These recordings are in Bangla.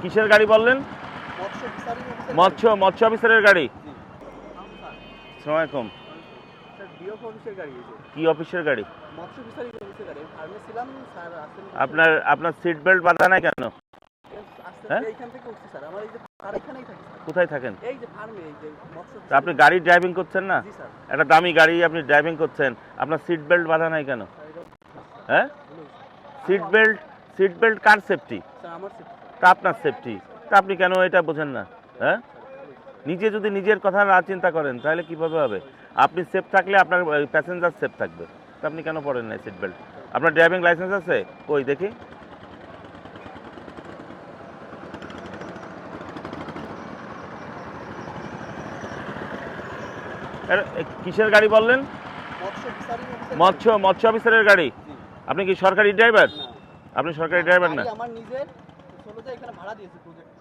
কিসের গাড়ি বললেন? মৎস্য মৎস্য অফিসারের গাড়ি? জি। সালাম আলাইকুম স্যার ডিওফ অফিসের গাড়ি এই যে কি অফিসের গাড়ি? আপনার আপনার সিট বেল্ট বাঁধা নাই কেন? হ্যাঁ? কোথায় থাকেন? আপনি গাড়ি ড্রাইভিং করছেন না? একটা দামি গাড়ি আপনি ড্রাইভিং করছেন, আপনার সিট বেল্ট বাঁধা নাই কেন? হ্যাঁ? Seat belt seat belt car safety safety তা আপনার সেফটি তা আপনি কেন এটা বোঝেন না? হ্যাঁ? নিজে যদি নিজের কথা না চিন্তা করেন তাহলে কীভাবে হবে? আপনি সেফ থাকলে আপনার প্যাসেঞ্জার সেফ থাকবে। তা আপনি কেন পড়েন না সিট বেল্ট আপনার ড্রাইভিং লাইসেন্স আছে? কই দেখি। কিসের গাড়ি বললেন? মৎস্য মৎস্য অফিসারের গাড়ি? আপনি কি সরকারি ড্রাইভার আপনি সরকারি ড্রাইভার না? প্রজেক্ট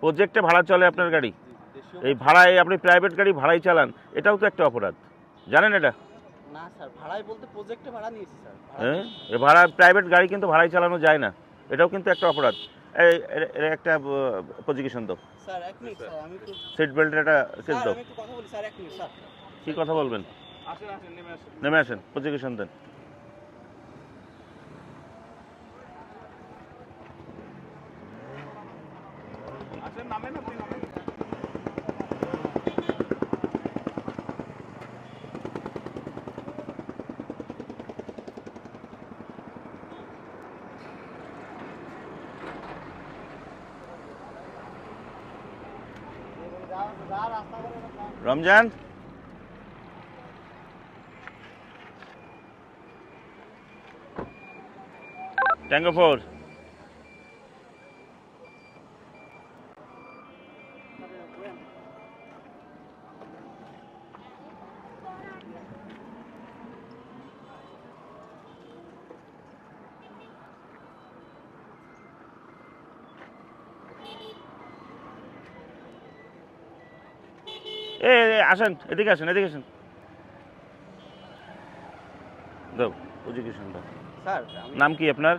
প্রজেক্টে ভাড়া চলে আপনার গাড়ি? এই ভাড়ায় আপনি প্রাইভেট গাড়ি ভাড়াই চালান এটাও তো একটা অপরাধ। জানেন এটা? না স্যার ভাড়ায় বলতে প্রজেক্টে ভাড়া নিয়েছি স্যার। হ্যাঁ। এ ভাড়া প্রাইভেট গাড়ি কিন্তু ভাড়াই চালানো যায় না। এটাও কিন্তু একটা অপরাধ। এই এর- একটা পজিশন দাও। স্যার এক মিনিট স্যার আমি একটু সিট বেল্টের একটা কেস দাও। আমি একটু কথা বলি স্যার এক মিনিট স্যার। কি কথা বলবেন? আসেন আসেন নেমে আসেন। নেমে আসেন পজিশন দেন। रमज़ान? टैंगो फोर এ, আসেন এদিকে আসেন এদিকে আসেন। দাও দাও স্যার নাম কি আপনার?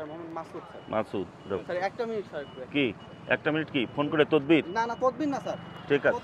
Sir Mohammad Masud sir. Masud sir একটা মিনিট স্যার কি? একটা মিনিট কি? ফোন করে তদবির? না না তদবির না স্যার। ঠিক আছে।